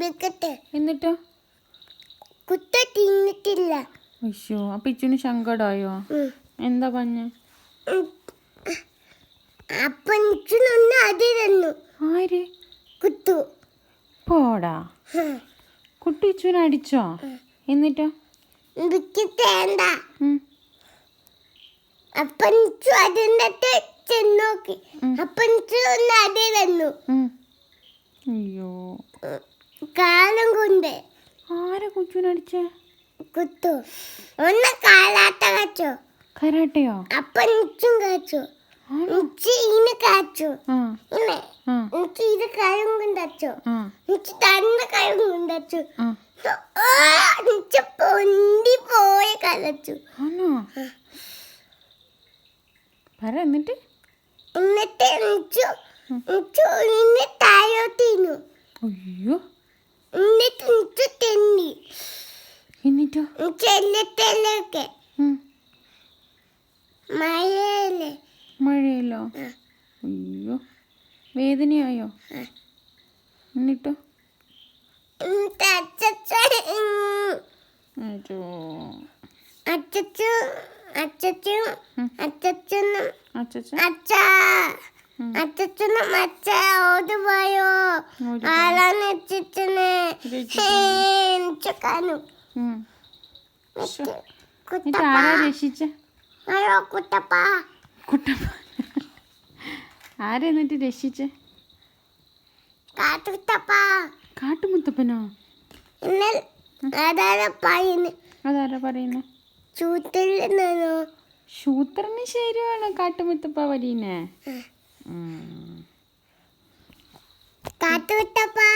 വെക്കട്ടെ എന്നിട്ടോ? കുത്ത തിന്നിട്ടില്ല. അയ്യോ അപ്പൊ ഇച്ചുന് സങ്കടമായോ. എന്താ പറഞ്ഞ. അപ്പൊ ഇച്ചുനൊന്ന് തന്നു. ആര്? കുത്തു. പോടാ. കുട്ടി ഇച്ചുന അടിച്ചോ? എന്നിട്ടോ? തേണ്ട. അപ്പൊ അതിന്റെ ചെന്നോക്കി. അപ്പൊ ഒന്ന് തന്നു. അയ്യോ. കാലം കൊണ്ട്. ആരെ കുച്ചുനടിച്ചേ കുത്തു. ഒന്ന് കാലാട്ട കാച്ചോ. കരാട്ടയോ? അപ്പൊ നിച്ചും കാച്ചു. കാച്ചു. ഇത് കൊണ്ടച്ചു ആ. തന്നെ കാലം കൊണ്ടച്ചു പൊന്തി പോയ കലച്ചു. പറ എന്നിട്ട്. ഇന്ന് താഴോട്ടിരുന്നു അയ്യോ. എന്നിട്ട് തെന്നി. എന്നിട്ടോ? ചെല്ലത്തെല്ലൊക്കെ. മഴയല്ലേ? മഴയല്ലോ. അയ്യോ. വേദനയായോ? എന്നിട്ടോ? അച്ചച്ചും ഉം. അച്ചച്ചനും അച്ഛ അച്ചച്ചനും അച്ഛ ഓടി പോയോ? ആരാണ് അച്ചച്ചന്? രക്ഷിച്ചത്. കാണു ഉം. എന്നിട്ട് എന്നിട്ട് കുട്ടപ്പ. ആരാ രക്ഷിച്ച? കുട്ടപ്പ. കാട്ടുമുത്തപ്പനോ? പറയുന്നേ? ശൂത്രന് ശരിയാണ് കാട്ടുമുത്തപ്പ വരീനെ. காத்து விட்டப்பா.